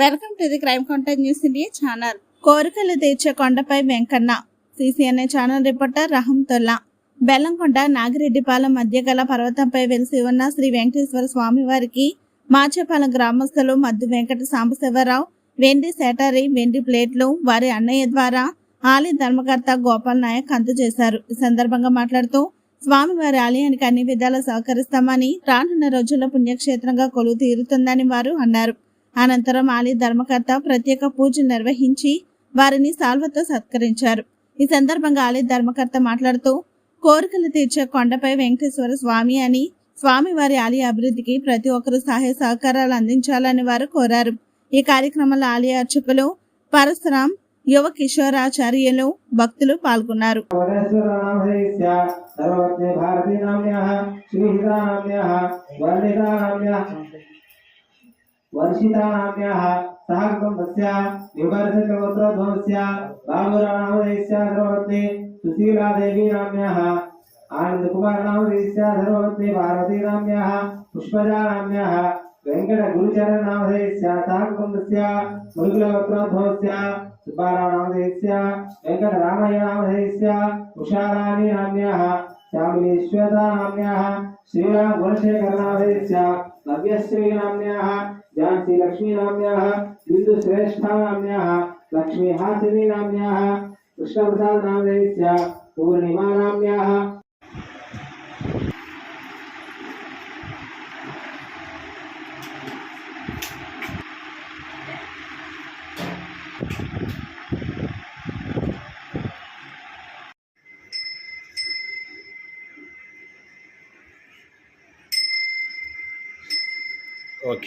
Welcome to the crime contact news India channel. కోరికలు తీర్చే కొండపై Venkanna CCNA channel reporter Rahamthulla Bellamkonda Nagireddipalem మధ్య గల పర్వతంపై వెలిసి ఉన్న శ్రీ వెంకటేశ్వర స్వామి వారికి మాచేపాలెం గ్రామస్తులు మద్దు వెంకట సాంబశివరావు వెండి సేటరీ వెండి ప్లేట్లు వారి అన్నయ్య ద్వారా ఆలయ ధర్మకర్త గోపాల్ నాయక్ అందజేశారు ఈ సందర్భంగా మాట్లాడుతూ స్వామివారి ఆలయానికి అన్ని విధాలా సహకరిస్తామని రానున్న రోజుల్లో పుణ్యక్షేత్రంగా కొలువు తీరుతుందని వారు అన్నారు. అనంతరం ఆలయ ధర్మకర్త ప్రత్యేక పూజలు నిర్వహించి వారిని సాల్వతో సత్కరించారు. ఈ సందర్భంగా ఆలయ ధర్మకర్త మాట్లాడుతూ కోరికలు తీర్చే కొండపై వెంకటేశ్వర స్వామి అని స్వామివారి ఆలయ అభివృద్ధికి ప్రతి ఒక్కరూ సహాయ సహకారాలు అందించాలని వారు కోరారు. ఈ కార్యక్రమంలో ఆలయ అర్చకులు పరశురాం యువ కిషోరాచార్యులు భక్తులు పాల్గొన్నారు. वर्षितानाम्न्याः सः कुटुम्बस्य विवर्धितगोत्रध्वंस्य बाबुराणामदेशस्य सुशीलादेवी नाम्न्याः आनन्दकुमारनामदेशस्य धर्मवत्नी पार्वतीनाम्न्याः पुष्पजानाम्न्याः वेङ्कटगुरुचरनामधेयस्य सः कुटुम्बस्य मुरुकुलगोत्रध्वंस्य सुब्बाराणामधेयस्य वेङ्कटरामय्यनामधेयस्य श्यामलेश्वरनाम्न्याः Shriram गुणशेखरनाथेस्याः नव्यश्रीनाम्न्याः Janaki लक्ष्मीनाम्न्याः बिन्दुश्रेष्ठानाम्न्याः लक्ष्मीहासिनीनाम्न्याः Thank you. Ok.